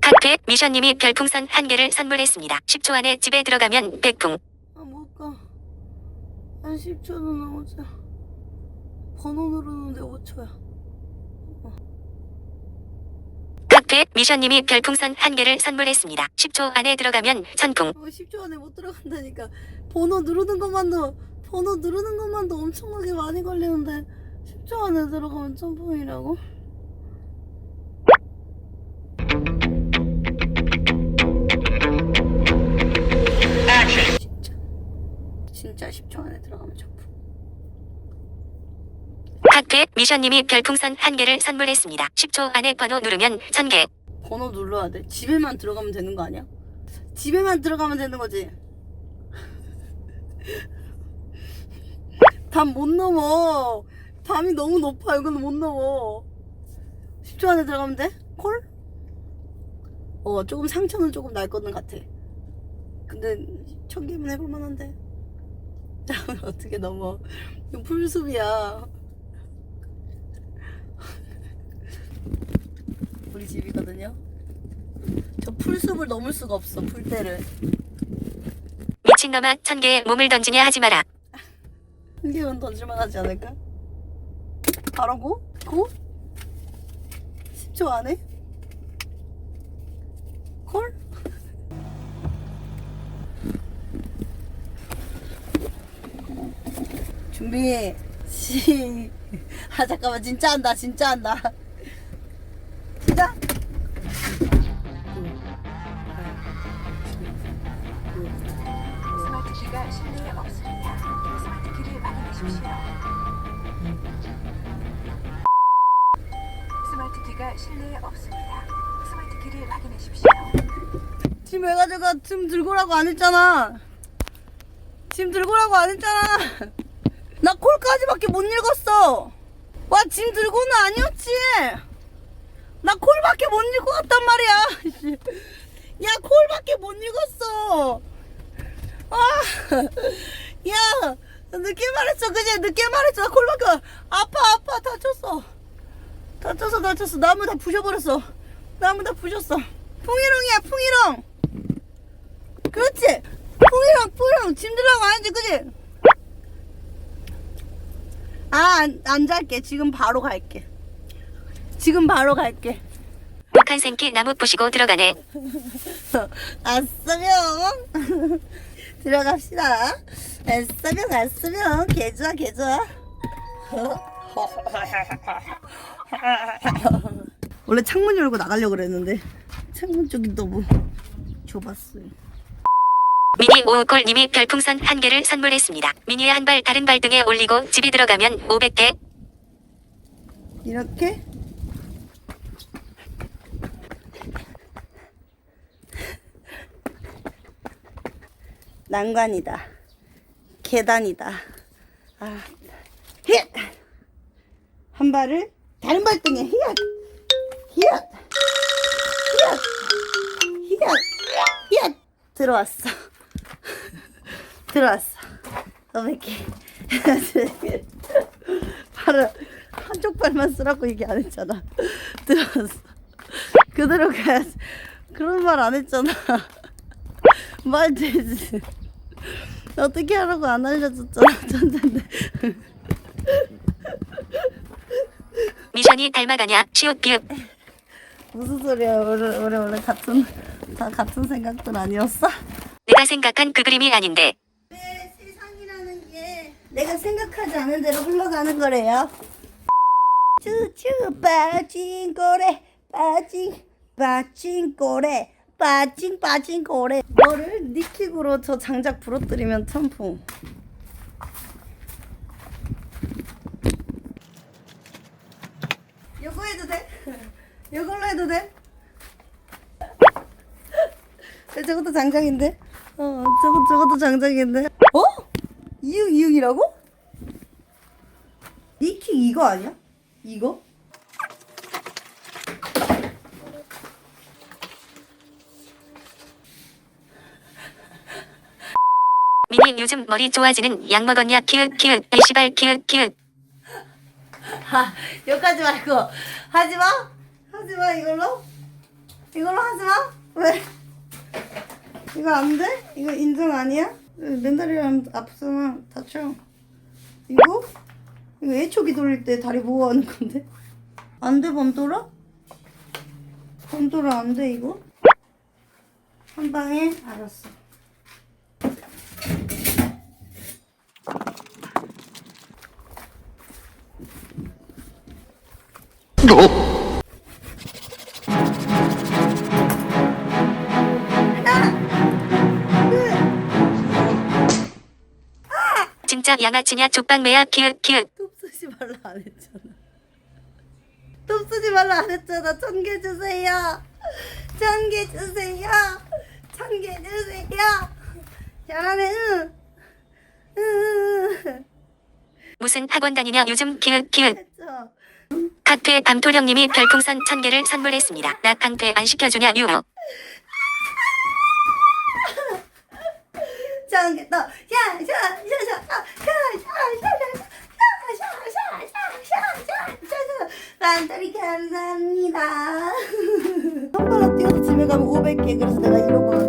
카페 미션님이 별풍선 한 개를 선물했습니다. 10초 안에 집에 들어가면 백풍. 아 못 가 한 10초는 나오자 번호 누르는데 5초야 카페 미션님이 별풍선 한 개를 선물했습니다. 10초 안에 들어가면 천풍. 어, 10초 안에 못 들어간다니까 번호 누르는 것만도 번호 누르는 것만도 엄청나게 많이 걸리는데 10초 안에 들어가면 점프이라고? 진짜 진짜 10초 안에 들어가면 점프 카페 미션님이 별풍선 한 개를 선물했습니다. 10초 안에 번호 누르면 천 개. 번호 눌러야 돼 집에만 들어가면 되는 거 아니야? 집에만 들어가면 되는 거지 담못 넘어 담이 너무 높아 이건 못 넘어 10초 안에 들어가면 돼? 콜? 어 조금 상처는 조금 날 거는 같아 근데 천 개면 해볼 만한데 잠을 어떻게 넘어 이거 풀숲이야 우리 집이거든요 저 풀숲을 넘을 수가 없어 풀대를 미친놈아 천 개에 몸을 던지냐 하지 마라. 한 개만 던질만 하지 않을까? 바로 고? 고? 10초 안에? 콜? 준비 시. 아 잠깐만 진짜 한다 진짜 한다. 키가 실내에 없습니다. 스마트 키를 확인하십시오. 짐 해가지고 짐 들고라고 안 했잖아. 짐 들고라고 안 했잖아. 나 콜까지밖에 못 읽었어. 와, 짐 들고는 아니었지. 나 콜밖에 못 읽고 갔단 말이야. 야, 콜밖에 못 읽었어. 아, 야, 늦게 말했어. 그지? 늦게 말했어. 나 콜밖에 안- 아파, 아파. 다쳤어. 다쳤어, 다쳤어. 나무 다 부셔버렸어. 나무 다 부셨어. 풍이롱이야, 풍이롱. 그렇지. 풍이랑 풍이랑 짐 들라고 안 했지, 그지? 아, 안, 안 잘게. 지금 바로 갈게. 지금 바로 갈게. 북한 생키 나무 부시고 들어가네. 아싸명. 들어갑시다. 아싸명, 아싸명. 개좋아, 개좋아. 원래 창문 열고 나가려고 그랬는데 창문 쪽이 너무 좁았어요. 미니 오우콜님이 별풍선 한 개를 선물했습니다. 미니의 한 발 다른 발 등에 올리고 집에 들어가면 500개. 이렇게 난관이다. 계단이다. 아, 힛! 한 발을 다른 발등에 힛! 힛! 힛! 힛! 힛! 들어왔어. 들어왔어. 500개. 발을 한쪽 발만 쓰라고 얘기 안 했잖아. 들어왔어. 그대로 가야지. 그런 말 안 했잖아. 말 되지. 어떻게 하라고 안 알려줬잖아. 천재인데. 미션이 닮아가냐? 시옷 비읍. 무슨 소리야. 우리, 우리 원래 같은, 다 같은 생각들 아니었어? 내가 생각한 그 그림이 아닌데. 네, 세상이라는 게 내가 생각하지 않은 대로 흘러가는 거래요. 쭈쭈 빠진 고래 빠진 빠진 고래 빠진 빠진 고래 너를 니킥으로 저 장작 부러뜨리면 천풍 요거 해도 돼? 요걸로 해도 돼? 야, 저것도 장작인데? 어, 저거, 저것도 장작인데? 어? 이응, 이응이라고? 니킥 이거 아니야? 이거? 미니 요즘 머리 좋아지는 약 먹었냐? 키읔 키읔. 시발 키읔 키읔. 아, 여기까지 말고 하지 마. 하지 마 이걸로. 이걸로 하지 마. 왜? 이거 안 돼? 이거 인정 아니야? 맨다리랑 아프잖아. 다쳐. 이거? 이거 애초기 돌릴 때 다리 보호 하는 건데. 안 돼, 범돌아? 범돌아 안 돼, 이거? 한 방에? 알았어. 진짜 양아치냐 족방매야 키읔 키읔. 톱 쓰지 말라 안 했잖아. 톱 쓰지 말라 안 했잖아. 천 개 주세요. 천 개 주세요. 천 개 주세요. 잘하네. 응. 응. 무슨 학원 다니냐 요즘 키읔. 했죠. 카페 밤토령님이 별풍선 1000개를 선물했습니다. 나 강퇴 안 시켜주냐. 천 아. 반다리 감사합니다. 한 번에 뛰어서 집에 가면 500개. 그래서 내가 이러고